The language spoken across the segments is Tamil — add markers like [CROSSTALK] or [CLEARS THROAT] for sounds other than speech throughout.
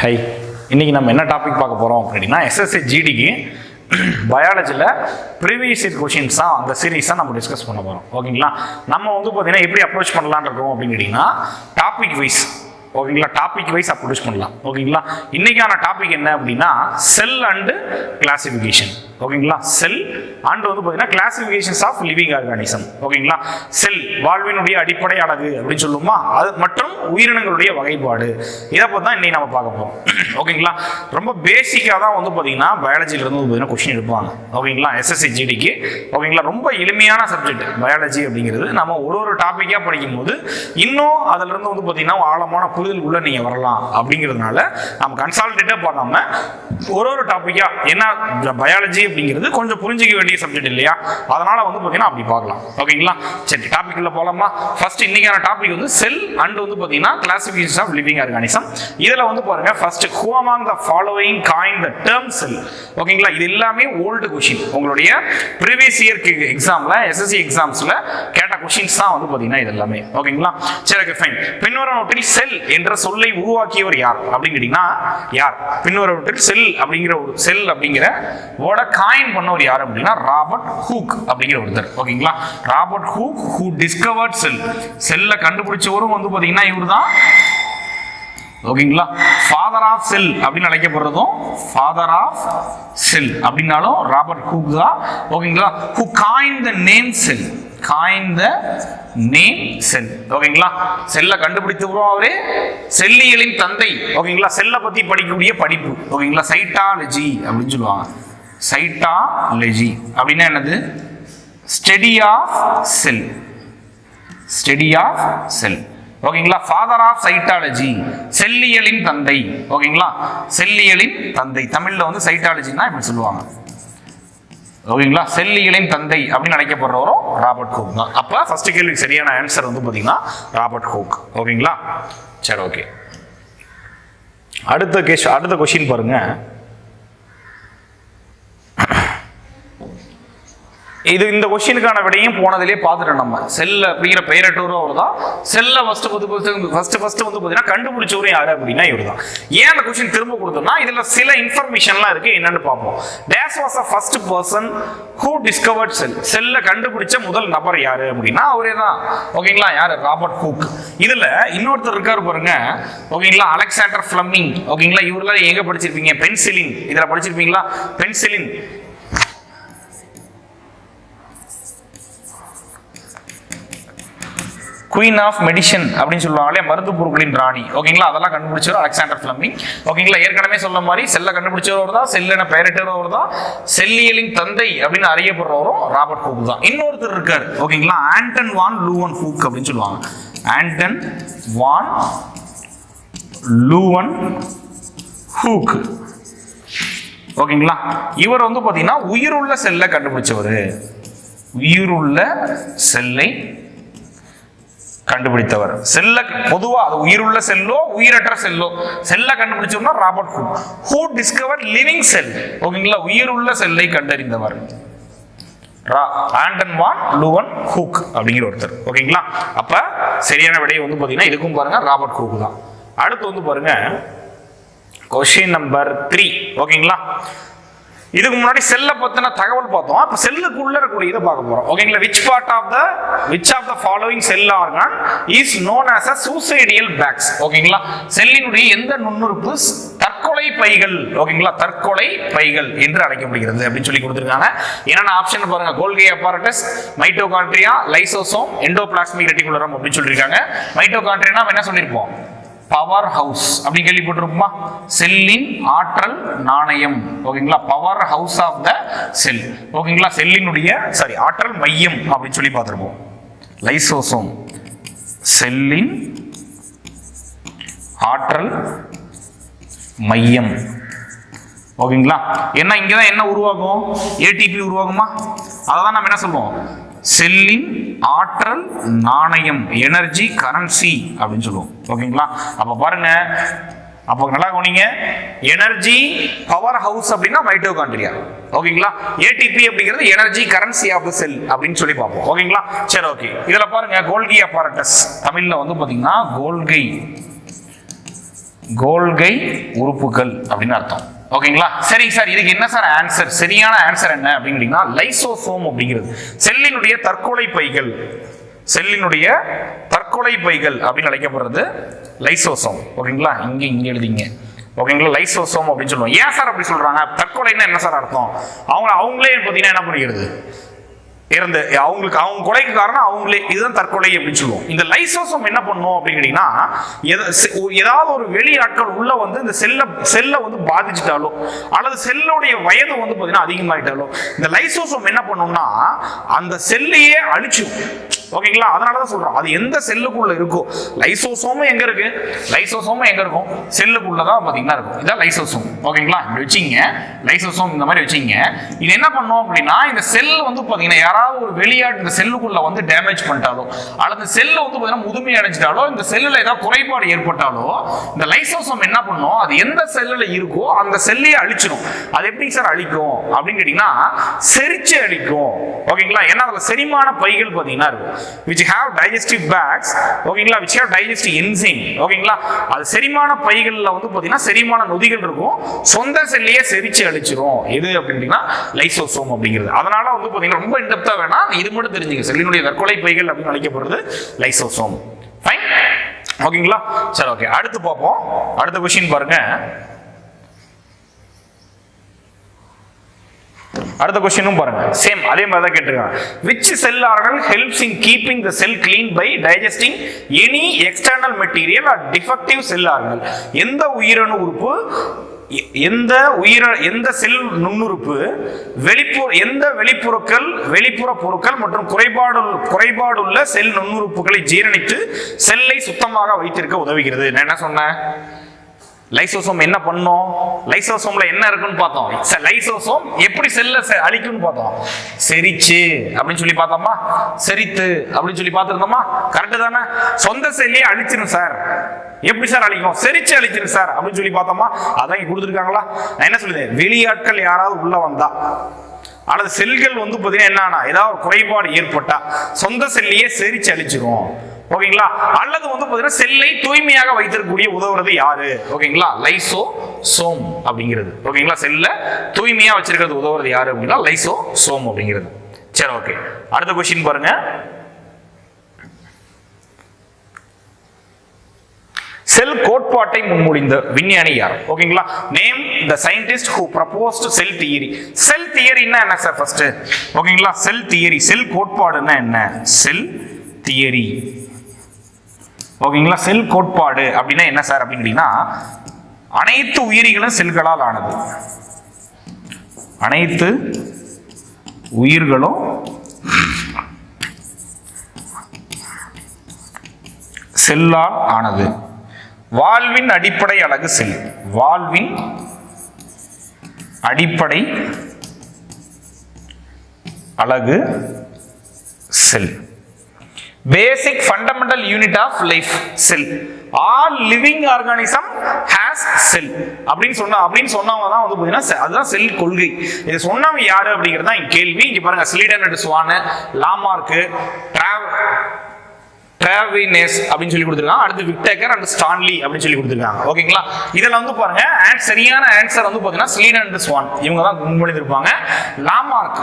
ஹை இன்னைக்கு நம்ம என்ன டாபிக் பார்க்க போகிறோம் அப்படின்னா எஸ்எஸ்சி ஜிடிக்கு பயாலஜியில் ப்ரீவியஸ் இயர் கொஷின்ஸ் தான் அந்த சீரீஸ் தான் நம்ம டிஸ்கஸ் பண்ண போகிறோம் ஓகேங்களா நம்ம வந்து பார்த்தீங்கன்னா எப்படி அப்ரோச் பண்ணலான் இருக்கோம் அப்படின்னு கேட்டிங்கன்னா டாபிக் வைஸ் ஓகேங்களா டாபிக் வைஸ் அப்ரோச் பண்ணலாம். ஓகேங்களா இன்றைக்கான டாபிக் என்ன அப்படின்னா செல் அண்டு கிளாசிஃபிகேஷன் ஓகேங்களா? செல் அண்ட் வந்து பார்த்தீங்கன்னா கிளாசிபிகேஷன்ஸ் ஆஃப் லிவிங் ஆர்கானிசம் ஓகேங்களா? செல் வாழ்வினுடைய அடிப்படை அழகு அப்படின்னு சொல்லுமா அது மற்றும் உயிரினங்களுடைய வகைப்பாடு. இதை பற்றி தான் இன்னைக்கு நம்ம பார்க்க போகிறோம் [CLEARS THROAT] ஓகேங்களா? ரொம்ப பேசிக்காக தான் வந்து பார்த்தீங்கன்னா பயாலஜில இருந்து பார்த்தீங்கன்னா கொஸ்டின் எடுப்பாங்க. ஓகேங்களா? எஸ்எஸ்சி ஜிடிக்கு ஓகேங்களா? ரொம்ப எளிமையான சப்ஜெக்ட் பயாலஜி அப்படிங்கிறது. நம்ம ஒரு ஒரு டாப்பிக்காக படிக்கும்போது இன்னும் அதுல இருந்து வந்து பார்த்தீங்கன்னா ஆழமான புரிதலுக்குள்ள நீங்கள் வரலாம் அப்படிங்கிறதுனால நம்ம கன்சால்டேட்டாக பார்க்காம ஒரு ஒரு டாப்பிக்காக என்ன பயாலஜி அப்படிங்கிறது கொஞ்சம் புரிஞ்சிக்க வேண்டிய சப்ஜெக்ட் இல்லையா? அதனால வந்து பார்த்தீங்கன்னா அப்படி பார்க்கலாம். ஓகேங்களா சரி டாபிக்ல உள்ள போலாமா ஃபர்ஸ்ட் இன்னைக்கான டாபிக் வந்து செல் அண்ட் வந்து பார்த்தீங்கன்னா கிளாசிபிகேஷன் ஆஃப் லிவிங் ஆர்கானிசம் இதில் வந்து பாருங்க first who among the following coin the term cell ஓகேங்களா இது எல்லாமே ஓல்டு கொஷின் உங்களுடைய ப்ரீவியஸ் இயர் எக்ஸாம்ல எஸ்எஸ்சி எக்ஸாம்ஸ்ல கேட்ட கொஷின்ஸ் தான் வந்து பார்த்தீங்கன்னா இது எல்லாமே. ஓகேங்களா சரி ஓகே ஃபைன் பின்வரவற்றில் செல் என்ற சொல்லை உருவாக்கியவர் யார் அப்படின்னு கேட்டீங்கன்னா யார்? பின்வரவற்றில் செல் அப்படிங்கிற ஒரு செல் அப்படிங்கிற வேர்டை காயின் பண்ணவர் யார் அப்படின்னா ராபர்ட் ஹூக் அப்படிங்கிற ஒருத்தர். ஓகேங்களா? Robert Hooke who discovered cell செல்லை கண்டுபிடிச்சவரும் வந்து பார்த்தீங்கன்னா இவர் தான் ஓகேங்களா? ஃபாதர் ஆஃப் செல் அப்படின்னு அழைக்கப்படுறதும் ஃபாதர் ஆஃப் செல் அப்படின்னாலும் ராபர்ட் ஹூக் தான். ஓகேங்களா? Who coin the name cell coin the name cell ஓகேங்களா? செல்லை கண்டுபிடித்தவரும் அவரே. செல்லியலின் தந்தை. ஓகேங்களா? செல்லை பத்தி படிக்கக்கூடிய படிப்பு. ஓகேங்களா? சைட்டாலஜி அப்படின்னு சொல்லுவாங்க. சைட்டாலஜி அப்படின்னா என்னது? Study of cell study of cell ஓகேங்களா? ஃபாதர் ஆஃப் சைட்டாலஜி செல்லியலின் தந்தை. ஓகேங்களா? செல்லியலின் தந்தை. தமிழில் வந்து சைட்டாலஜின்னா இப்படி சொல்லுவாங்க. ஓகேங்களா? செல்லியலின் தந்தை அப்படின்னு அழைக்கப்படுறவரும் ராபர்ட் ஹோக் தான். அப்போ ஃபர்ஸ்ட் கேள்விக்கு சரியான ஆன்சர் வந்து பார்த்தீங்கன்னா ராபர்ட் ஹோக் ஓகேங்களா? சரி ஓகே அடுத்த கேஷ் அடுத்த கொஷின் பாருங்கள் இது இந்த கொஸ்டினுக்கான விடையும் போனதிலே பார்த்துட்டோம் நம்ம. செல்ல அப்படிங்கிற பெயரட்டவரும் அவர் தான். செல்ல ஃபர்ஸ்ட் வந்து ஃபர்ஸ்ட் ஃபர்ஸ்ட் வந்து பார்த்தீங்கன்னா கண்டுபிடிச்சவரும் யாரு அப்படின்னா இவர் தான் ஏன் அந்த கொஸ்டின் திரும்ப கொடுத்தோம்னா இதில் சில இன்ஃபர்மேஷன்லாம் இருக்கு. என்னன்னு பார்ப்போம். This was a first person who discovered cell செல்ல கண்டுபிடிச்ச முதல் நபர் யாரு அப்படின்னா அவரே தான் ஓகேங்களா? யாரு? ராபர்ட் ஹூக் இதுல இன்னொருத்தர் இருக்காரு பாருங்க. ஓகேங்களா? அலெக்சாண்டர் ஃபிளமிங் ஓகேங்களா? இவரெல்லாம் எங்க படிச்சிருப்பீங்க? பென்சிலின் இதில் படிச்சிருப்பீங்களா? பென்சிலின் குயின் ஆஃப் மெடிசன் அப்படின்னு சொல்லுவாங்களே மருந்து பொருட்களின் ராணி. ஓகேங்களா அதெல்லாம் கண்டுபிடிச்சவர் அலெக்சாண்டர் ஃபிளமிங் ஓகேங்களா ஏற்கனவே சொன்ன மாதிரி செல்லை கண்டுபிடிச்சவர் தான் செல்லென பெயரிட்டவர் தான் செல்லியலின் தந்தை அப்படின்னு அறியப்படுறவரும் ராபர்ட் ஹூக் தான். இன்னொருத்தர் இருக்கார். ஓகேங்களா ஆண்டன் வான் லூவன் ஹூக் அப்படின்னு சொல்லுவாங்க. ஆண்டன் வான் லூவன் ஹூக் ஓகேங்களா இவர் வந்து பார்த்தீங்கன்னா உயிருள்ள செல்லை கண்டுபிடிச்சவர். உயிருள்ள செல்லை கண்டுபிடித்தவர். செல்ல பொதுவா அது உயிருள்ள செல்லோ உயிரற்ற செல்லோ. செல்ல கண்டுபிடிச்சோம்னா Robert Hooke who discover living cell ஓகேங்களா? உயிருள்ள செல்லை கண்டறிந்தவர். ஆண்டன் வான் லூவன் ஹூக் அப்படிங்கிற ஒருத்தர். ஓகேங்களா? அப்ப சரியான விடையை வந்து பாத்தீங்கன்னா இதுக்கும் பாருங்க ராபர்ட் ஹூக் தான். அடுத்து வந்து பாருங்க கொஸ்டின் நம்பர் த்ரீ ஓகேங்களா? இதுக்கு முன்னாடி செல்லை பத்தின தகவல் பார்த்தோம். அப்ப செல்லுக்குள்ள இருக்கக்கூடிய இதை பார்க்க போறோம். ஓகேங்களா which part of the which of the following cell organ is known as a suicidal bags ஓகேங்களா செல்லினுடைய எந்த நுண்ணுறுப்பு? தற்கொலை பைகள். ஓகேங்களா தற்கொலை பைகள் என்று அழைக்கப்படுகிறது அப்படின்னு சொல்லி கொடுத்துருக்காங்க. என்னென்ன ஆப்ஷன் பாருங்க. Golgi apparatus mitochondria lysosome endoplasmic reticulum அப்படின்னு சொல்லியிருக்காங்க. மைட்டோகான்ட்ரியா என்ன சொல்லியிருப்போம்? பவர் ஹவுஸ் அப்படி கேள்விப்பட்டிருப்போமா? செல்லின் ஆற்றல் நாணயம். ஓகேங்களா? Power house of the cell ஓகேங்களா? செல்லினுடைய சாரி ஆற்றல் மையம் அப்படின்னு சொல்லி பார்த்துருப்போம். லைசோசோம். செல்லின் ஆற்றல் மையம். ஓகேங்களா? என்ன இங்கே தான் என்ன உருவாகும்? ஏடிபி உருவாகுமா? அதை தான் நம்ம என்ன சொல்லுவோம்? செல்லின் ஆற்றல் நாணயம் எனர்ஜி கரன்சி அப்படின்னு சொல்லுவோம். ஓகேங்களா? அப்போ பாருங்க. அப்போ நல்லா கவனிங்க. எனர்ஜி பவர் ஹவுஸ் அப்படின்னா மைட்டோகாண்ட்ரியா ஓகேங்களா? ஏடிபி அப்படிங்கிறது energy currency of the cell அப்படின்னு சொல்லி பார்ப்போம். ஓகேங்களா? சரி ஓகே இதில் பாருங்க கோல்கி அப்பாரட்டஸ் தமிழில் வந்து பார்த்தீங்கன்னா கோல்கை கோல்கை உறுப்புகள் அப்படின்னு அர்த்தம். ஓகேங்களா? சரிங்க சார் இதுக்கு என்ன சார் ஆன்சர் சரியான ஆன்சர் என்ன அப்படின்னு லைசோசோம் அப்படிங்கிறது. செல்லினுடைய தற்கொலை பைகள். செல்லினுடைய தற்கொலை பைகள் அப்படின்னு அழைக்கப்படுறது லைசோசோம் ஓகேங்களா? இங்க இங்க எழுதிங்க. ஓகேங்களா? லைசோசோம் அப்படின்னு சொல்லுவோம் ஏன் சார் அப்படி சொல்றாங்க? தற்கொலைன்னா என்ன சார் அர்த்தம்? அவங்க அவங்களே பார்த்தீங்கன்னா என்ன பண்ணிக்கிறது? இறந்து அவங்களுக்கு அவங்க கொலைக்கு காரணம் அவங்களே. இதுதான் தற்கொலை அப்படின்னு சொல்லுவோம். இந்த லைசோசோம் என்ன பண்ணும் அப்படின்னு கேட்டீங்கன்னா ஏதாவது ஒரு வெளி ஆட்கள் உள்ள வந்து இந்த செல்லை செல்லை வந்து பாதிச்சிட்டாலோ அல்லது செல்லுடைய வயது வந்து பார்த்தீங்கன்னா அதிகமாகிட்டாலோ இந்த லைசோசோம் என்ன பண்ணும்னா அந்த செல்லையே அழிச்சிடும் ஓகேங்களா? அதனால தான் சொல்றோம். அது எந்த செல்லுக்குள்ள இருக்கோ. லைசோசோமும் எங்க இருக்கு? லைசோசோமும் எங்க இருக்கும்? செல்லுக்குள்ள தான் பாத்தீங்கன்னா இருக்கும். இதான் லைசோசோம். ஓகேங்களா? இப்படி வச்சிங்க லைசோசோம் இந்த மாதிரி வச்சிங்க இது என்ன பண்ணும் அப்படின்னா இந்த செல் வந்து பாத்தீங்கன்னா யாராவது ஒரு வெளியாட்டு இந்த செல்லுக்குள்ள வந்து டேமேஜ் பண்ணிட்டாலோ அல்லது செல் வந்து பார்த்தீங்கன்னா முதுமை அடைஞ்சிட்டாலோ இந்த செல்லில் ஏதாவது குறைபாடு ஏற்பட்டாலோ இந்த லைசோசோம் என்ன பண்ணும்? அது எந்த செல்லில் இருக்கோ அந்த செல்லையே அழிச்சிடும் அது எப்படி சார் அழிக்கும்? அப்படின்னு கேட்டிங்கன்னா செரிச்சு அழிக்கும். ஓகேங்களா? ஏன்னா அதில் செரிமான பைகள் பார்த்தீங்கன்னா இருக்கும். விச் ஹேவ் டைஜஸ்டிவ் பேக்ஸ் ஓகேங்களா? விச் have டைஜஸ்டிவ் என்சைம் ஓகேங்களா? அது செரிமான பைகளில் வந்து பார்த்தீங்கன்னா செரிமான நொதிகள் இருக்கும். சொந்த செல்லையே செரிச்சு அழிச்சிரும். எது அப்படின்னா லைசோசோம் அப்படிங்கிறது. அதனால வந்து பார்த்தீங்கன்னா ரொம்ப இந்த இன்டெப்தா வேணாம். இது மட்டும் தெரிஞ்சுங்க. செல்லினுடைய தற்கொலை பைகள் அப்படின்னு அழைக்கப்படுறது லைசோசோம். ஃபைன் ஓகேங்களா சரி ஓகே அடுத்து பார்ப்போம். அடுத்த கொஸ்டின் பாருங்க. அடுத்த கொஸ்டினும் பாருங்க. சேம் அதே மாதிரி தான் கேட்டிருக்காங்க. Which cell organ helps in keeping the cell clean by digesting any external material or defective cell organ எந்த உயிரணு உறுப்பு எந்த உயிர எந்த செல் நுண்ணுறுப்பு வெளிப்புற எந்த வெளிப்புறக்கள் வெளிப்புற பொருட்கள் மற்றும் குறைபாடு குறைபாடுள்ள செல் நுண்ணுறுப்புகளை ஜீரணித்து செல்லை சுத்தமாக வைத்திருக்க உதவுகிறது. நான் என்ன சொன்னேன்? லைசோசோம் என்ன பண்ணோம்? லைசோசோம்ல என்ன இருக்குன்னு பார்த்தோம். ச- லைசோசோம் எப்படி செல்ல செ- அழிக்கும்னு பார்த்தோம். செரிச்சு அப்படின்னு சொல்லி பார்த்தோமா? செரித்து அப்படின்னு சொல்லி பார்த்துருந்தோமா? கரெக்டு தானே? சொந்த செல்லையே அழிச்சிடும் சார் எப்படி சார் அழிக்கும்? செரிச்சு அழிச்சிடும் சார் அப்படின்னு சொல்லி பார்த்தோமா? அதான் இங்க கொடுத்துருக்காங்களா? நான் என்ன சொல்லுது? வெளியாட்கள் யாராவது உள்ள வந்தா அல்லது செல்கள் வந்து பார்த்தீங்கன்னா என்னன்னா ஏதாவது ஒரு குறைபாடு ஏற்பட்டா சொந்த செல்லையே செரிச்சு அழிச்சிரும். ஓகேங்களா? அல்லது வந்து பார்த்தீங்கன்னா செல்லை தூய்மையாக வைத்திருக்கக்கூடிய உதவுறது யாரு? ஓகேங்களா? லைசோ சோம் அப்படிங்கிறது. ஓகேங்களா? செல்ல தூய்மையா வச்சிருக்கிறது உதவுறது யாரு அப்படின்னா லைசோ சோம் அப்படிங்கிறது. சரி ஓகே. அடுத்த கொஸ்டின் பாருங்க. செல் கோட்பாட்டை முன்மொழிந்த விஞ்ஞானி யார்? ஓகேங்களா? Name the scientist who proposed cell theory cell தியரின்னா என்ன சார் ஃபர்ஸ்ட் ஓகேங்களா? செல் தியரி செல் கோட்பாடுன்னா என்ன? செல் தியரி ஓகேங்களா? செல் கோட்பாடு அப்படின்னா என்ன சார் அப்படின்னா அனைத்து உயிரிகளும் செல்களால் ஆனது. அனைத்து உயிர்களும் செல்லால் ஆனது. வாழ்வின் அடிப்படை அழகு செல். வாழ்வின் அடிப்படை அழகு cell. Basic fundamental unit of life cell all living organism has cell அப்படின்னு சொன்ன அப்படின்னு சொன்னவங்க தான் வந்து பார்த்தீங்கன்னா அதுதான் செல் கொள்கை. இது சொன்னவங்க யாரு அப்படிங்கிறது தான் கேள்வி. இங்கே பாருங்க ஸ்லீடன் ஸ்வானு லாமார்க்கு டிராவ் டிராவினஸ் அப்படின்னு சொல்லி கொடுத்துருக்காங்க. அடுத்து விக்டேக்கர் அண்ட் ஸ்டான்லி அப்படின்னு சொல்லி கொடுத்துருக்காங்க. ஓகேங்களா இதில் வந்து பாருங்க. An- சரியான ஆன்சர் வந்து பார்த்தீங்கன்னா ஸ்லீடன் அண்ட் ஸ்வான் இவங்க தான் முன்மொழிந்திருப்பாங்க லாமார்க்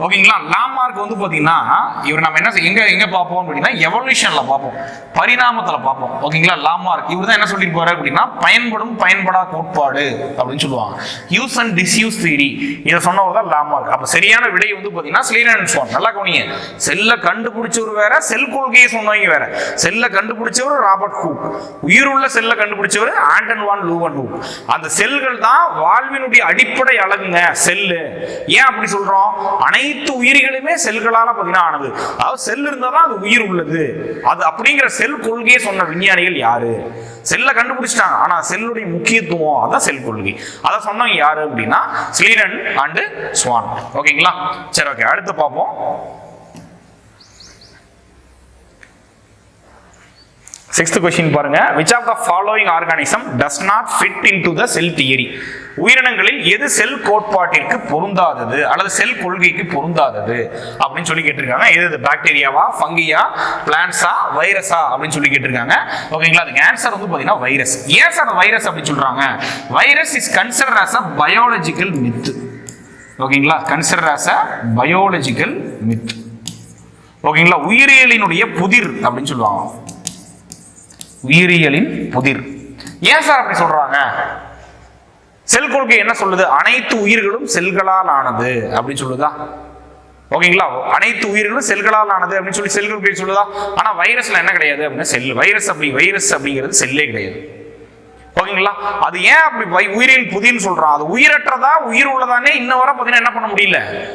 ஓகேங்களா லாமார்க் வந்து பார்த்தீங்கன்னா இவர் நம்ம என்ன எங்கே எங்க எங்க பார்ப்போம் அப்படின்னா எவல்யூஷன்ல பார்ப்போம். பரிணாமத்தில் பார்ப்போம். ஓகேங்களா லாமார்க் இவர் தான் என்ன சொல்லியிருப்பாரு அப்படின்னா பயன்படும் பயன்படா கோட்பாடு அப்படின்னு சொல்லுவாங்க. யூஸ் அண்ட் டிஸ்யூஸ் தியரி இதை சொன்னவர் தான் லாமார்க் அப்போ சரியான விடை வந்து பார்த்தீங்கன்னா ஸ்லீடன் அண்ட் ஸ்வான் நல்லா கவனிங்க. செல்லை கண்டுபிடிச்சவர் வேற செல் கொள்கையை சொன்னவங்க வேற. செல்லை கண்டுபிடிச்சவர் ராபர்ட் ஹூக். உயிருள்ள செல்லை கண்டுபிடிச்சவர் ஆண்டன் வான் லூவன் ஹூக். அந்த செல்கள் தான் வாழ்வினுடைய அடிப்படை அழகுங்க செல்லு. ஏன் அப்படி சொல்றோம்? அனைத்து உயிர்களுமே செல்களால பார்த்தீங்கன்னா ஆனது அதாவது செல் இருந்தால் தான் அது உயிர் உள்ளது. அது அப்படிங்கிற செல் கொள்கையை சொன்ன விஞ்ஞானிகள் யாரு? செல்லை கண்டுபிடிச்சிட்டாங்க. ஆனா செல்லுடைய முக்கியத்துவம் அதான் செல் கொள்கை. அதை சொன்னவங்க யாரு அப்படின்னா? Schleiden and Schwann. ஓகேங்களா? சரி ஓகே. அடுத்து பார்ப்போம். சிக்ஸ்த் கொஸ்டின் பாருங்க. Which of the following organism does not fit into the cell theory உயிரினங்களில் எது செல் கோட்பாட்டிற்கு பொருந்தாதது அல்லது செல் கொள்கைக்கு பொருந்தாதது? அப்படின்னு சொல்லி கேட்டிருக்காங்க. எது இது? பாக்டீரியாவா ஃபங்கியா பிளான்ஸா வைரஸா அப்படின்னு சொல்லி கேட்டிருக்காங்க. ஓகேங்களா அதுக்கு ஆன்சர் வந்து பார்த்தீங்கன்னா வைரஸ் ஏன் சார் வைரஸ் அப்படின்னு சொல்றாங்க? Virus is consider as a biological myth ஓகேங்களா consider as a biological myth ஓகேங்களா உயிரியலினுடைய புதிர் அப்படின்னு சொல்லுவாங்க. உயிரியலின் புதிர். ஏன் சார் அப்படி சொல்றாங்க? செல் கொள்கை என்ன சொல்லுது? அனைத்து உயிர்களும் செல்களால் ஆனது அப்படின்னு சொல்லுதா? ஓகேங்களா? அனைத்து உயிர்களும் செல்களால் ஆனது அப்படின்னு சொல்லி செல் கொள்கை சொல்லுதா? ஆனா வைரஸ்ல என்ன கிடையாது அப்படின்னா செல். வைரஸ் அப்படி வைரஸ் அப்படிங்கிறது செல்லே கிடையாது. ஓகேங்களா? அது ஏன் அப்படி வை- உயிரின் புதின்னு சொல்றான்? அது உயிரற்றதா? உயிர் உள்ளதானே இன்ன வரை பார்த்தீங்கன்னா என்ன பண்ண முடியல?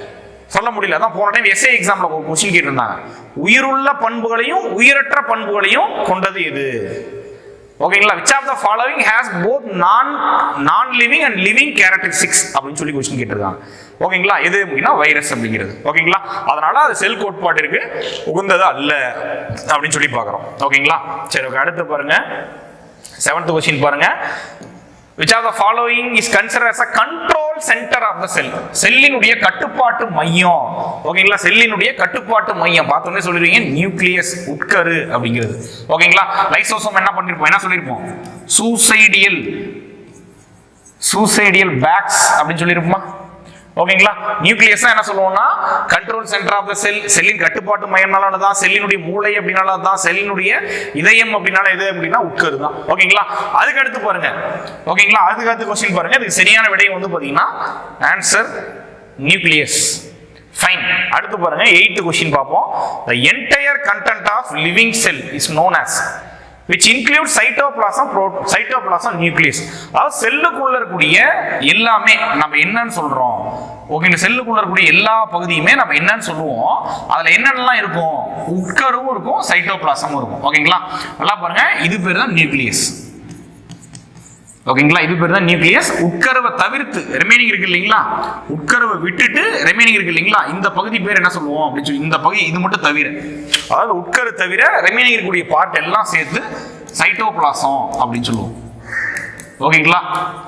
சொல்ல முடியல. அதான் போன டைம் எஸ்ஏ எக்ஸாம்ல ஒரு கொஸ்டின் கேட்டிருந்தாங்க. உயிருள்ள பண்புகளையும் உயிரற்ற பண்புகளையும் கொண்டது எது? ஓகேங்களா? Which of the following has both non non living and living characteristics அப்படின்னு சொல்லி கொஸ்டின் கேட்டிருக்காங்க. ஓகேங்களா? எது அப்படின்னா வைரஸ் அப்படிங்கிறது. ஓகேங்களா? அதனால அது செல் கோட்பாட்டிற்கு உகந்தது அல்ல அப்படின்னு சொல்லி பார்க்குறோம். ஓகேங்களா? சரி ஓகே அடுத்து பாருங்க. செவன்த் கொஸ்டின் பாருங்க. Which are the following is consider as a control centre of the cell செல்லினுடைய கட்டுப்பாட்டு மையம். ஓகேங்களா செல்லினுடைய கட்டுப்பாட்டு மையம். பார்த்தோன்னே சொல்லிடுவீங்க நியூக்ளியஸ் உட்கரு அப்படிங்கிறது. ஓகேங்களா லைசோசோம் என்ன பண்ணிருப்போம்? என்ன சொல்லியிருப்போம் சூசைடியல். சூசைடியல் பேக்ஸ் அப்படின்னு சொல்லியிருப்போமா ஓகேங்களா? நியூக்ளியஸ் என்ன சொல்லுவோம்னா? Control centre of the cell செல்லின் கட்டுப்பாட்டு மையம்னால தான் செல்லினுடைய மூளை அப்படின்னால தான் செல்லினுடைய இதயம் அப்படின்னால எது அப்படின்னா உட்கரு தான். ஓகேங்களா? அதுக்கு அடுத்து பாருங்க. ஓகேங்களா? அதுக்கு அடுத்து கொஸ்டின் பாருங்க. இதுக்கு சரியான விடை வந்து பாத்தீங்கன்னா ஆன்சர் நியூக்ளியஸ் ஃபைன் அடுத்து பாருங்க எயித்து கொஸ்டின் பார்ப்போம். The entire content of living cell is known as which include cytoplasm pro cytoplasm nucleus. அதாவது செல்லுக்குள்ள இருக்கக்கூடிய எல்லாமே நம்ம என்னன்னு சொல்றோம். ஓகேங்க செல்லுக்குள்ள இருக்கக்கூடிய எல்லா பகுதியுமே நம்ம என்னன்னு சொல்லுவோம். அதுல என்னென்னலாம் இருக்கும்? உட்கருவும் இருக்கும் சைட்டோபிளாசமும் இருக்கும். ஓகேங்களா நல்லா பாருங்க. இது பேர் தான் நியூக்ளியஸ் ஓகேங்களா? இது பேர் தான் நியூக்ளியஸ். உட்கருவை தவிர்த்து ரிமைனிங் இருக்கு இல்லைங்களா? உட்கருவை விட்டுட்டு ரிமைனிங் இருக்கு இல்லைங்களா? இந்த பகுதி பேர் என்ன சொல்லுவோம் அப்படின்னு சொல்லி இந்த பகுதி இது மட்டும் தவிர அதாவது உட்கரு தவிர ரிமைனிங் இருக்கக்கூடிய பார்ட் எல்லாம் சேர்த்து சைட்டோபிளாசம் அப்படின்னு சொல்லுவோம். ஓகேங்களா?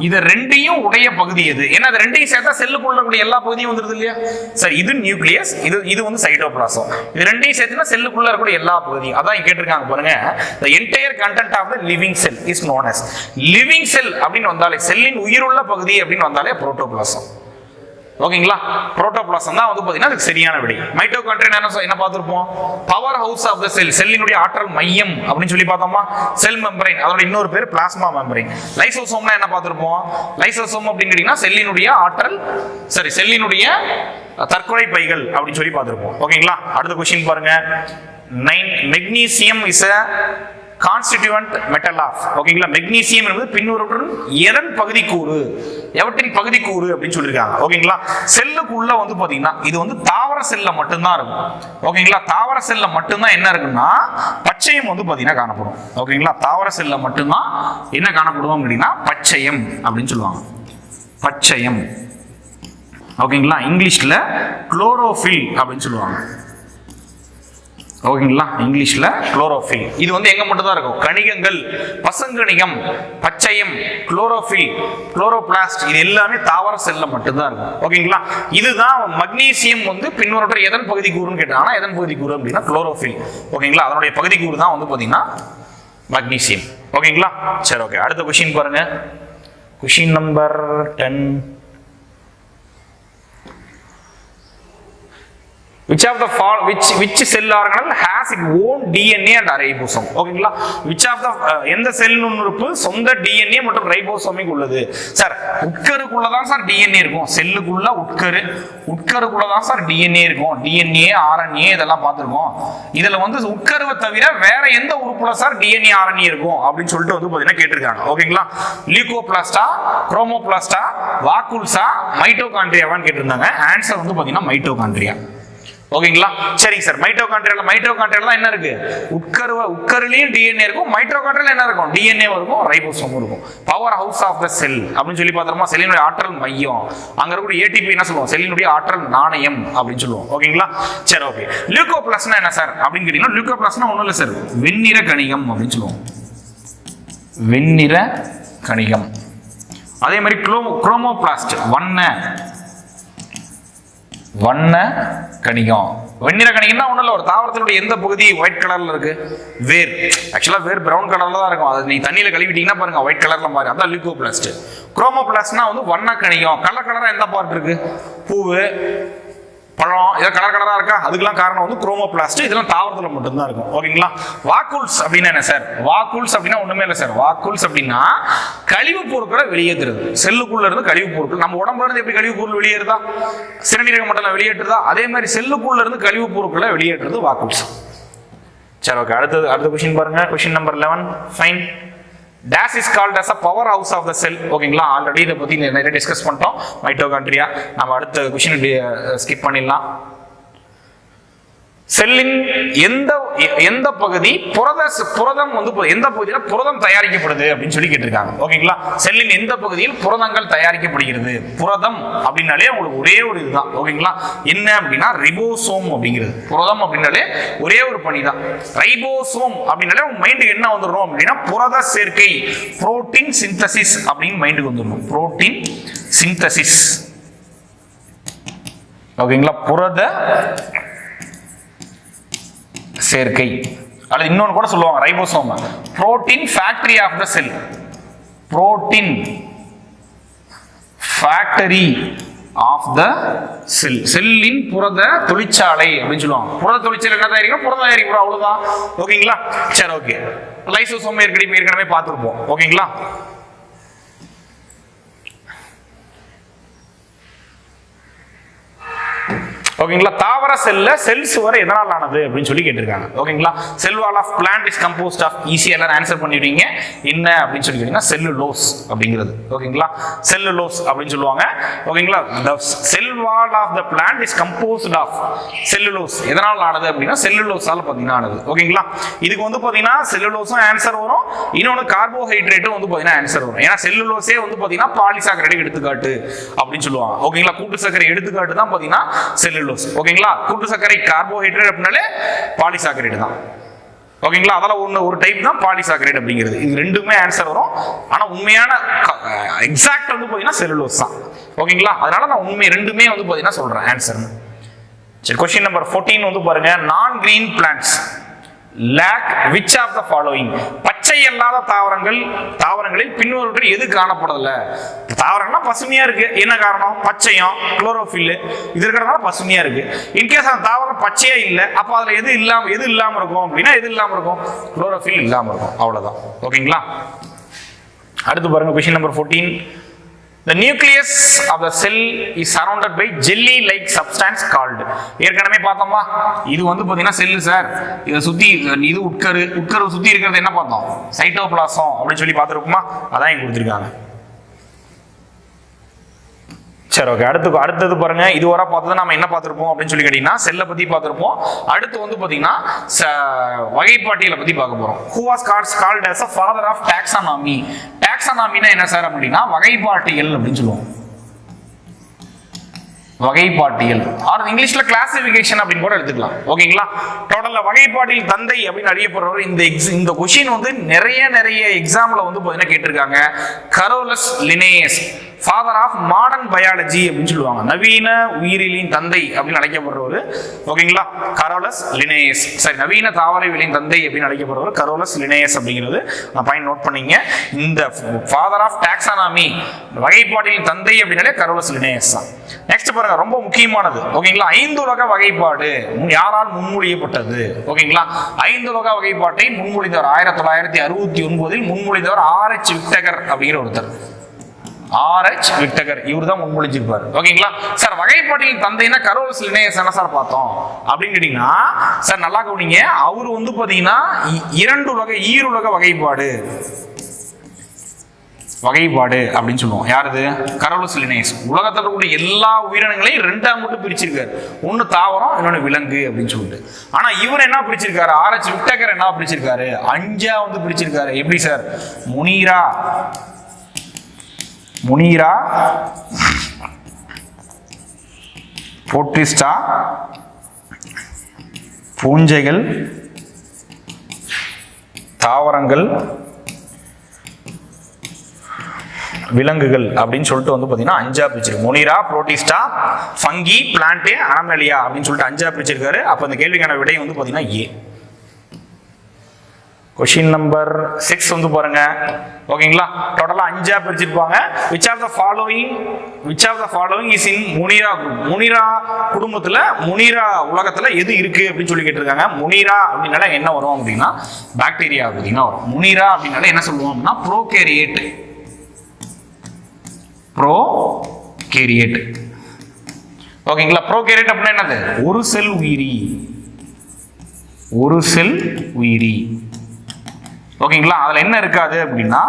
இது ரெண்டையும் உடைய பகுதி எது? ஏன்னா அது ரெண்டையும் சேர்த்தா செல்லுக்குள்ள கூடிய எல்லா பகுதியும் வந்துருது இல்லையா? சரி இது நியூக்ளியஸ் இது இது வந்து சைட்டோபிளாசம். இது ரெண்டையும் சேர்த்துனா செல்லுக்குள்ள இருக்கக்கூடிய எல்லா பகுதியும். அதான் கேட்டிருக்காங்க பாருங்க. The entire content of the living cell is known as living cell அப்படின்னு வந்தாலே செல்லின் உயிருள்ள பகுதி அப்படின்னு வந்தாலே புரோட்டோபிளாசம் ஓகேங்களா? புரோட்டோபிளாசம் தான் வந்து பார்த்தீங்கன்னா அதுக்கு சரியான விடை. மைட்டோகாண்ட்ரியன் என்ன என்ன பார்த்துருப்போம்? Power house of the cell செல்லினுடைய ஆற்றல் மையம் அப்படின்னு சொல்லி பார்த்தோமா? செல் மெம்பரைன் அதோட இன்னொரு பேர் பிளாஸ்மா மெம்பரைன் லைசோசோம்னா என்ன பார்த்துருப்போம்? லைசோசோம் அப்படின்னு கேட்டீங்கன்னா செல்லினுடைய ஆற்றல் சரி செல்லினுடைய தற்கொலை பைகள் அப்படின்னு சொல்லி பார்த்துருப்போம். ஓகேங்களா? அடுத்த கொஸ்டின் பாருங்க. Nine magnesium is a constituent metal of ஓகேங்களா மெக்னீசியம் என்பது பின்வருடன் எதன் பகுதிக்கூறு? எவற்றின் பகுதிக்கூறு அப்படின்னு சொல்லியிருக்காங்க ஓகேங்களா செல்லுக்குள்ள வந்து பாத்தீங்கன்னா இது வந்து தாவர செல்ல மட்டும்தான் இருக்கும். ஓகேங்களா தாவர செல்ல மட்டும்தான் என்ன இருக்குன்னா பச்சையம் வந்து பாத்தீங்கன்னா காணப்படும். ஓகேங்களா தாவர செல்ல மட்டும்தான் என்ன காணப்படும் அப்படின்னா பச்சையம் அப்படின்னு சொல்லுவாங்க. பச்சையம். ஓகேங்களா இங்கிலீஷ்ல குளோரோஃபில் அப்படின்னு சொல்லுவாங்க. ஓகேங்களா? இங்கிலீஷில்? குளோரோஃபில் இது வந்து எங்கே மட்டும் தான் இருக்கும்? கணிகங்கள் பசங்கணிகம் பச்சையம் குளோரோஃபில் குளோரோபிளாஸ்ட் இது எல்லாமே தாவர செல்ல மட்டும்தான் இருக்கும். ஓகேங்களா? இதுதான் மக்னீசியம் வந்து பின்வரற்ற எதன் பகுதி கூறுன்னு கேட்டாங்கன்னா எதன் பகுதி கூறு அப்படின்னா குளோரோஃபில் ஓகேங்களா? அதனுடைய பகுதி கூறு தான் வந்து பார்த்தீங்கன்னா மக்னீசியம் ஓகேங்களா? சரி ஓகே அடுத்த கொஷின் பாருங்க. Question number ten which of the fall which which cell organelle has it own DNA and ribosome ஓகேங்களா which of த uh, எந்த செல் நுண்ணுறுப்பு சொந்த டிஎன்ஏ மற்றும் ரைபோசோமிக்கு உள்ளது. சார் உட்கருக்குள்ள தான் சார் டிஎன்ஏ இருக்கும். செல்லுக்குள்ள உட்கரு உட்கருக்குள்ள தான் சார் டிஎன்ஏ இருக்கும். டிஎன்ஏ ஆர்என்ஏ இதெல்லாம் பார்த்துருக்கோம். இதில் வந்து உட்கருவை தவிர வேற எந்த உறுப்புல சார் டிஎன்ஏ RNA இருக்கும்? அப்படின்னு சொல்லிட்டு வந்து பார்த்தீங்கன்னா கேட்டிருக்காங்க. ஓகேங்களா லியூகோபிளாஸ்டா குரோமோபிளாஸ்டா வாக்குல்சா மைட்டோகாண்ட்ரியாவான்னு கேட்டிருந்தாங்க. ஆன்சர் வந்து பாத்தீங்கன்னா மைட்டோகாண்ட்ரியா ஓகேங்களா? சரிங்க சார். மைட்டோகாண்ட்ரியால மைட்டோகாண்ட்ரியால என்ன இருக்கு? உட்கருவ உட்கருலையும் டிஎன்ஏ இருக்கும். மைட்டோகாண்ட்ரியால என்ன இருக்கும்? டிஎன்ஏ இருக்கும். ரைபோசோம் இருக்கும். Power house of the cell அப்படின்னு சொல்லி பார்த்தோம்னா செல்லினுடைய ஆற்றல் மையம். அங்க இருக்கக்கூடிய ஏடிபி என்ன சொல்லுவோம்? செல்லினுடைய ஆற்றல் நாணயம் அப்படின்னு சொல்லுவோம். ஓகேங்களா? சரி ஓகே. லியூகோ பிளஸ்னா என்ன சார்? அப்படின்னு கேட்டீங்கன்னா லியூகோ பிளஸ்னா ஒண்ணும் இல்லை சார். வெண்ணிற கணிகம் அப்படின்னு சொல்லுவோம். வெண்ணிற கணிகம். அதே மாதிரி குளோ குரோமோபிளாஸ்ட் வண்ண வண்ண கணிகம். வெண்ணிற கணிகம்னா ஒன்றும் இல்லை ஒரு தாவரத்தினுடைய எந்த பகுதி ஒயிட் கலரில் இருக்குது வேர். ஆக்சுவலாக வேர் ப்ரௌன் கலரில் தான் இருக்கும். அது நீங்கள் தண்ணியில் கழுவிட்டீங்கன்னா பாருங்கள் ஒயிட் கலரில் மாறி அதான் லியூகோபிளாஸ்ட் குரோமோபிளாஸ்ட்னா வந்து வண்ண கணிகம். கலர் கலராக எந்த பார்ட் இருக்குது பூவு பழம் இதை கலர் கலராக இருக்கா? அதுக்கெல்லாம் காரணம் வந்து குரோமோபிளாஸ்ட் இதெல்லாம் தாவரத்தில் மட்டும்தான் இருக்கும். ஓகேங்களா வாக்கூல்ஸ் அப்படின்னா என்ன சார்? வாக்கூல்ஸ் அப்படின்னா ஒன்றுமே இல்லை சார். வாக்கூல்ஸ் அப்படின்னா கழிவுப் பொருட்களை வெளியேற்றுறது. செல்லுக்குள்ள இருந்து கழிவுப் பொருட்கள். நம்ம உடம்புல இருந்து எப்படி கழிவுப் பொருள் வெளியேறுதா? சிறுநீரக மண்டலம் வெளியேற்றுதா? அதே மாதிரி செல்லுக்குள்ள இருந்து கழிவுப் பொருட்களை வெளியேற்றுறது வாக்கூல்ஸ். சரி ஓகே அடுத்தது அடுத்த கொஸ்டின் பாருங்க. Question number eleven fine days is called as a power house of the cell ஓகேங்களா ஆல்ரெடி இதை பற்றி நிறைய டிஸ்கஸ் பண்ணிட்டோம். மைட்டோகாண்ட்ரியா நம்ம அடுத்த கொஷின் ஸ்கிப் uh, பண்ணிடலாம். செல்லின் எந்த எந்த பகுதி புரத புரதம் வந்து எந்த பகுதியில் புரதம் தயாரிக்கப்படுது அப்படின்னு சொல்லி கேட்டிருக்காங்க. ஓகேங்களா? செல்லின் எந்த பகுதியில் புரதங்கள் தயாரிக்கப்படுகிறது? புரதம் அப்படின்னாலே உங்களுக்கு ஒரே ஒரு இதுதான். ஓகேங்களா? என்ன அப்படின்னா ரிபோசோம் அப்படிங்கிறது. புரதம் அப்படின்னாலே ஒரே ஒரு பணி தான் ரைபோசோம் அப்படின்னாலே உங்க மைண்டுக்கு என்ன வந்துடும் அப்படின்னா புரத சேர்க்கை புரோட்டீன் சிந்தசிஸ் அப்படின்னு மைண்டுக்கு வந்துடணும் புரோட்டீன் சிந்தசிஸ். ஓகேங்களா? புரத சேர்க்கை. அல்லது இன்னொன்று கூட சொல்லுவாங்க ribosome. Protein factory of the cell protein factory of the cell செல்லின் புரத தொழிற்சாலை அப்படின்னு சொல்லுவாங்க. புரத தொழிற்சாலை என்ன தயாரிக்கும் புரத தயாரிக்கிறோம் அவ்வளோதான் ஓகேங்களா சரி ஓகே லைசோசோம் ஏற்கனவே ஏற்கனவே பார்த்துருப்போம். ஓகேங்களா ஓகேங்களா? தாவர செல்ல செல் சுவர் எதனால் ஆனது அப்படின்னு சொல்லி கேட்டிருக்காங்க. ஓகேங்களா? Cell wall of plant is composed of ஈஸியாக எல்லாரும் ஆன்சர் பண்ணிடுவீங்க. என்ன அப்படின்னு சொல்லி கேட்டீங்கன்னா செல்லுலோஸ் அப்படிங்கிறது. ஓகேங்களா? செல்லுலோஸ் அப்படின்னு சொல்லுவாங்க. ஓகேங்களா? The cell wall of the plant is composed of cellulose எதனால் ஆனது அப்படின்னா செல்லுலோஸால் பார்த்தீங்கன்னா ஆனது ஓகேங்களா? இதுக்கு வந்து பார்த்தீங்கன்னா செல்லுலோஸும் ஆன்சர் வரும். இன்னொன்று கார்போஹைட்ரேட்டும் வந்து பார்த்தீங்கன்னா ஆன்சர் வரும். ஏன்னா செல்லுலோஸே வந்து பார்த்தீங்கன்னா பாலிசாக்கரைடு எடுத்துக்காட்டு அப்படின்னு சொல்லுவாங்க. ஓகேங்களா? கூட்டு சக்கரை எடுத்துக்காட்டு தான் பார்த்தீங்கன்னா செல்லுலோஸ் ஓகேங்களா? கூட்டு சர்க்கரை கார்போஹைட்ரேட் அப்படின்னாலே பாலிசாக்கரைடு தான். ஓகேங்களா? அதெல்லாம் ஒன்று ஒரு டைப் தான் பாலிசாக்கரைடு அப்படிங்கிறது. இது ரெண்டுமே ஆன்சர் வரும். ஆனால் உண்மையான எக்ஸாக்ட் வந்து பார்த்தீங்கன்னா செல்லுலோஸ் தான். ஓகேங்களா? அதனால நான் உண்மை ரெண்டுமே வந்து பார்த்தீங்கன்னா சொல்கிறேன் ஆன்சர்னு சரி கொஸ்டின் நம்பர் 14 வந்து பாருங்க. Non green plants lack which of the following பச்சை அல்லாத தாவரங்கள் தாவரங்களில் பின்வருவற்றில் எது காணப்படல தாவரங்கள்லாம் பசுமையா இருக்கு. என்ன காரணம்? பச்சையும் குளோரோஃபில் இது இருக்கிறதுனால பசுமையா இருக்கு. இன்கேஸ் அந்த தாவரம் பச்சையா இல்லை அப்போ அதில் எது இல்லாமல் எது இல்லாமல் இருக்கும் அப்படின்னா எது இல்லாமல் இருக்கும்? குளோரோஃபில் இல்லாமல் இருக்கும். அவ்வளோதான் ஓகேங்களா அடுத்து பாருங்க question number 14 The nucleus of the cell is surrounded by jelly like substance called. ஏற்கனவே பார்த்தோமா இது வந்து பார்த்தீங்கன்னா செல்லு சார் இதை சுத்தி இது உட்கரு உட்கரு சுத்தி இருக்கிறது என்ன பார்த்தோம்? சைட்டோபிளாசம் அப்படின்னு சொல்லி பார்த்துருக்குமா? அதான் இங்க கொடுத்துருக்காங்க. சரி ஓகே அடுத்து அடுத்தது பாருங்க. இதுவரை பார்த்தது நம்ம என்ன பார்த்துருப்போம் அப்படின்னு சொல்லி கேட்டீங்கன்னா செல்லை பத்தி பார்த்துருப்போம். அடுத்து வந்து பாத்தீங்கன்னா ச- வகைப்பாட்டியலை பத்தி பார்க்க போறோம். Who was calls called as a father of taxonomy டாக்ஸானாமினா என்ன சார் அப்படின்னா வகைப்பாட்டியல் அப்படின்னு சொல்லுவோம். வகைப்பாட்டியல். ஆர் இங்கிலீஷ்ல கிளாசிபிகேஷன் அப்படின்னு கூட எடுத்துக்கலாம். ஓகேங்களா டோட்டல்ல வகைப்பாட்டியல் தந்தை அப்படின்னு அறியப்படுறவர் இந்த எக்ஸ் இந்த கொஷின் வந்து நிறைய நிறைய எக்ஸாம்ல வந்து பார்த்தீங்கன்னா கேட்டிருக்காங்க. Carolus Linnaeus father of modern biology அப்படின்னு சொல்லுவாங்க. நவீன உயிரியலின் தந்தை அப்படின்னு அழைக்கப்படுறவர். ஓகேங்களா கரோலஸ் லினேயஸ் சரி நவீன தாவரவியலின் தந்தை அப்படின்னு அழைக்கப்படுறவர் கரோலஸ் லினேயஸ் அப்படிங்கிறது. நான் பாயிண்ட் நோட் பண்ணீங்க. இந்த ஃபாதர் ஆஃப் டாக்ஸானாமி வகைப்பாட்டின் தந்தை அப்படின்னாலே கரோலஸ் லினேயஸ் தான். நெக்ஸ்ட் பாருங்க ரொம்ப முக்கியமானது. ஓகேங்களா ஐந்துலக வகைப்பாடு யாரால் முன்மொழியப்பட்டது? ஓகேங்களா ஐந்துலக வகைப்பாட்டை முன்மொழிந்தவர் ஆயிரத்தி தொள்ளாயிரத்தி அறுபத்தி ஒன்பதில் முன்மொழிந்தவர் ஆர் எச் விக்டகர் அப்படிங்கிற ஒருத்தர். ஆர் எச் விக்டகர் இவர் தான் முன்மொழிஞ்சிருப்பாரு. ஓகேங்களா? சார் வகைப்பாட்டில் தந்தைன்னா கரோல்ஸ் லினேயஸ் என்ன சார் பார்த்தோம். அப்படின்னு கேட்டீங்கன்னா சார் நல்லா கவனிங்க. அவர் வந்து பார்த்தீங்கன்னா இ- இரண்டு உலக ஈருலக வகைப்பாடு. வகைப்பாடு அப்படின்னு சொல்லுவோம். யாருது? கரோலஸ் லினேஸ் உலகத்தில் இருக்கக்கூடிய எல்லா உயிரினங்களையும் ரெண்டாம் மட்டும் பிரிச்சிருக்காரு. ஒன்று தாவரம் இன்னொன்று விலங்கு அப்படின்னு சொல்லிட்டு. ஆனால் இவர் என்ன பிரிச்சிருக்காரு? ஆர்எச் விட்டகர் என்ன பிரிச்சிருக்காரு? அஞ்சா வந்து பிரிச்சிருக்காரு. எப்படி சார்? முனீரா. முனீரா போட்ரிஸ்டா பூஞ்சைகள் தாவரங்கள் விலங்குகள் அப்படின்னு சொல்லிட்டு வந்து பார்த்தீங்கன்னா அஞ்சா பிரிச்சிருக்கு. Monera Protista fungi plant Animalia அப்படின்னு சொல்லிட்டு அஞ்சா பிரிச்சிருக்காரு. அப்போ இந்த கேள்விக்கான விடை வந்து பார்த்தீங்கன்னா ஏ. கொஷின் நம்பர் சிக்ஸ் வந்து பாருங்க. ஓகேங்களா? டோட்டலாக அஞ்சா பிரிச்சிருப்பாங்க which of the following which of the following is in Monera group Monera குடும்பத்தில் முனிரா உலகத்தில் எது இருக்குது அப்படின்னு சொல்லி கேட்டிருக்காங்க. முனிரா அப்படின்னால என்ன வரும் அப்படின்னா பாக்டீரியா அப்படின்னா வரும். முனிரா அப்படின்னால என்ன சொல்லுவோம் அப்படின்னா ப்ரோகேரியேட் ப்ரோ கேரியேட் ஓகேங்களா? ப்ரோகேரியேட் அப்படின்னா என்னது? ஒரு செல் உயிரி. ஒரு செல் உயிரி. ஓகேங்களா? அதில் என்ன இருக்காது அப்படின்னா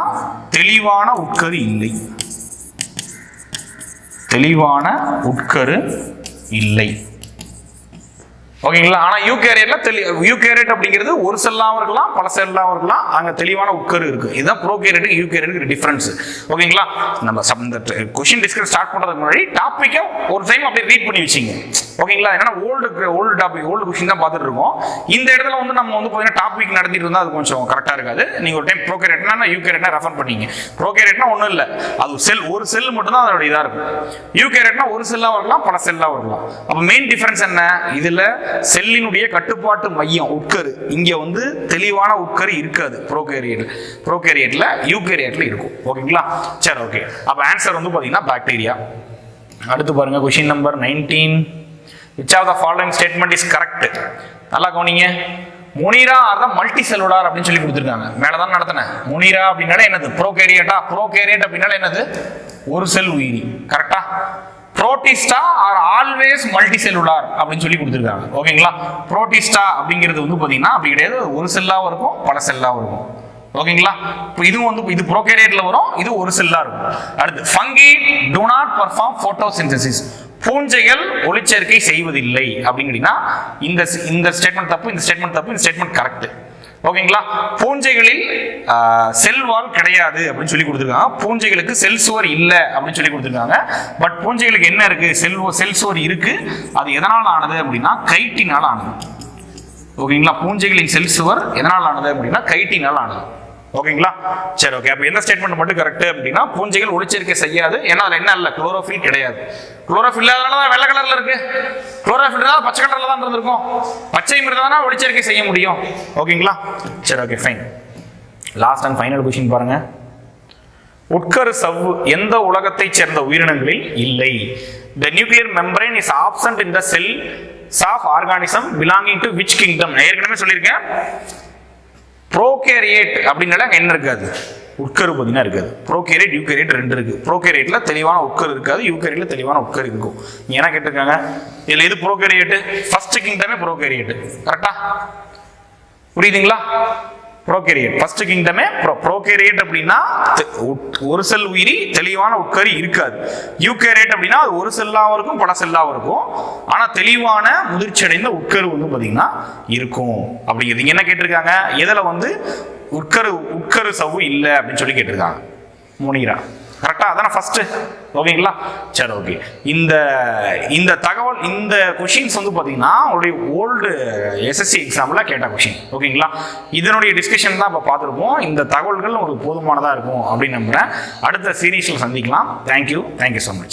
தெளிவான உட்கரு இல்லை. தெளிவான உட்கரு இல்லை. ஓகேங்களா? ஆனா யூகேரியட்ல தெளி யூகேரியட் அப்படிங்கிறது ஒரு செல்லாகவும் இருக்கலாம் பல செல்லாகவும் இருக்கலாம் அங்கே தெளிவான உட்கரு இருக்கு. இதுதான் ப்ரோகேரியட் யூகேரியட் டிஃபரன்ஸ் ஓகேங்களா? நம்ம சம் இந்த கொஷின் டிஸ்கஸ் ஸ்டார்ட் பண்ணுறதுக்கு முன்னாடி டாப்பிக்கை ஒரு டைம் அப்படியே ரீட் பண்ணி வச்சிங்க. ஓகேங்களா? என்னன்னா old old topic old question தான் பார்த்துட்டு இருக்கோம் இந்த இடத்துல வந்து நம்ம வந்து பார்த்தீங்கன்னா டாபிக் நடத்திட்டு இருந்தால் அது கொஞ்சம் கரெக்டாக இருக்காது. நீங்கள் ஒரு டைம் ப்ரோகேரியட்னா யூகேரியட்னா ரெஃபர் பண்ணீங்க. ப்ரோகேரியட்னா ஒன்றும் இல்லை. அது செல் ஒரு செல் மட்டும் தான் அதோட இதாக இருக்கும். யூகேரியட்னா ஒரு செல்லாக வரலாம் பல செல்லாக வரலாம். அப்போ மெயின் டிஃபரன்ஸ் என்ன? இதில் செல்லினுடைய கட்டுப்பாட்டு மையம் உட்கரு. இங்கே வந்து தெளிவான உட்கரு இருக்காது. ப்ரோகேரியட்ல ப்ரோகேரியட்ல யூகேரியட்ல இருக்கும். ஓகேங்களா? சரி ஓகே அப்போ ஆன்சர் வந்து பார்த்தீங்கன்னா பாக்டீரியா அடுத்து பாருங்க question number nineteen which of the following statement is correct நல்லா கவனிங்க. முனிரா ஆர் தான் மல்டி செல்லுலார் அப்படின்னு சொல்லி கொடுத்துருக்காங்க. மேலே தான் நடத்தினேன் முனிரா அப்படின்னாலே என்னது? ப்ரோகேரியட்டா? ப்ரோகேரியட் அப்படின்னாலே என்னது? ஒரு செல் உயிரி. கரெக்டா Protista are always multicellular அப்படின்னு சொல்லி கொடுத்துருக்காங்க. ஓகேங்களா? புரோட்டிஸ்டா அப்படிங்கிறது வந்து பார்த்தீங்கன்னா அப்படி கிடையாது. ஒரு செல்லாவும் இருக்கும் பல செல்லாகவும் இருக்கும். ஓகேங்களா? இப்போ இதுவும் வந்து இது ப்ரோகேரியட்ல வரும் இது ஒரு செல்லா இருக்கும். அடுத்து fungi do not perform photosynthesis பூஞ்சைகள் ஒளிச்சேர்க்கை செய்வதில்லை அப்படிங்கிறீங்கன்னா இந்த இந்த ஸ்டேட்மெண்ட் தப்பு இந்த ஸ்டேட்மெண்ட் தப்பு இந்த ஸ்டேட்மெண்ட் கரெக்ட் ஓகேங்களா? பூஞ்சைகளில் செல் வால் கிடையாது அப்படின்னு சொல்லி கொடுத்துருக்காங்க. பூஞ்சைகளுக்கு செல் சுவர் இல்லை அப்படின்னு சொல்லி கொடுத்துருக்காங்க. பட் பூஞ்சைகளுக்கு என்ன இருக்கு? செல் செல் சுவர் இருக்கு. அது எதனால் ஆனது அப்படின்னா கைட்டினால் ஆனது. ஓகேங்களா? பூஞ்சைகளின் செல் சுவர் எதனால் ஆனது அப்படின்னா கைட்டினால் ஆனது. ஓகேங்களா? சரி ஓகே அப்போ எந்த ஸ்டேட்மெண்ட் மட்டும் கரெக்ட் அப்படின்னா பூஞ்சைகள் ஒளிச்சேர்க்கை செய்யாது. ஏன்னா அதில் என்ன இல்லை? குளோரோஃபில் கிடையாது. குளோரோஃபில் இல்லாதனால தான் வெள்ளை கலரில் இருக்கு. குளோரோஃபில் தான் பச்சை கலரில் தான் இருந்திருக்கும் பச்சை மிருதானா ஒளிச்சேர்க்கை செய்ய முடியும். ஓகேங்களா? சரி okay fine last and final question பாருங்க. உட்கரு சவ்வு எந்த உலகத்தைச் சேர்ந்த உயிரினங்களில் இல்லை? The nuclear membrane is absent in the cell of organism belonging to which kingdom நான் ஏற்கனவே சொல்லியிருக்கேன். ப்ரோகேரியேட் அப்படின்னால அங்கே என்ன இருக்காது? உட்கரு பார்த்தீங்கன்னா இருக்காது. ப்ரோகேரியேட் யூகேரியேட் ரெண்டு இருக்குது ப்ரோகேரியேட்ல தெளிவான உட்கர் இருக்காது. யூகேரியேட்ல தெளிவான உட்கர் இருக்கும். நீங்கள் என்ன கேட்டிருக்காங்க? இதில் எது ப்ரோகேரியேட்டு ஃபர்ஸ்ட் கிங்டமே ப்ரோகேரியேட்டு கரெக்டா புரியுதுங்களா? ப்ரோகேரியட் ஃபர்ஸ்ட் கிங்டமே ப்ரோகேரியட் அப்படின்னா உட்- ஒரு செல் உயிரி தெளிவான உட்கரு இருக்காது. யூகேரியட் அப்படின்னா அது ஒரு செல்லாவும் இருக்கும் பல செல்லாவும் இருக்கும். ஆனால் தெளிவான முதிர்ச்சி அடைந்த உட்கரு வந்து பார்த்தீங்கன்னா இருக்கும். அப்படிங்கிறது. என்ன கேட்டிருக்காங்க? எதில் வந்து உட்கரு உட்கரு சவ்வு இல்லை அப்படின்னு சொல்லி கேட்டிருக்காங்க. முனிரா. கரெக்டா அதான ஃபர்ஸ்ட் ஓகேங்களா? சரி ஓகே இந்த இந்த தகவல் இந்த கொஷின்ஸ் வந்து பார்த்தீங்கன்னா உங்களுடைய ஓல்டு எஸ்எஸ்சி எக்ஸாமில் கேட்ட கொஷின் ஓகேங்களா? இதனுடைய டிஸ்கஷன் தான் இப்போ பார்த்துருப்போம். இந்த தகவல்கள் உங்களுக்கு போதுமானதாக இருக்கும் அப்படின்னு நம்புகிறேன் அடுத்த சீரீஸில் சந்திக்கலாம். Thank you thank you so much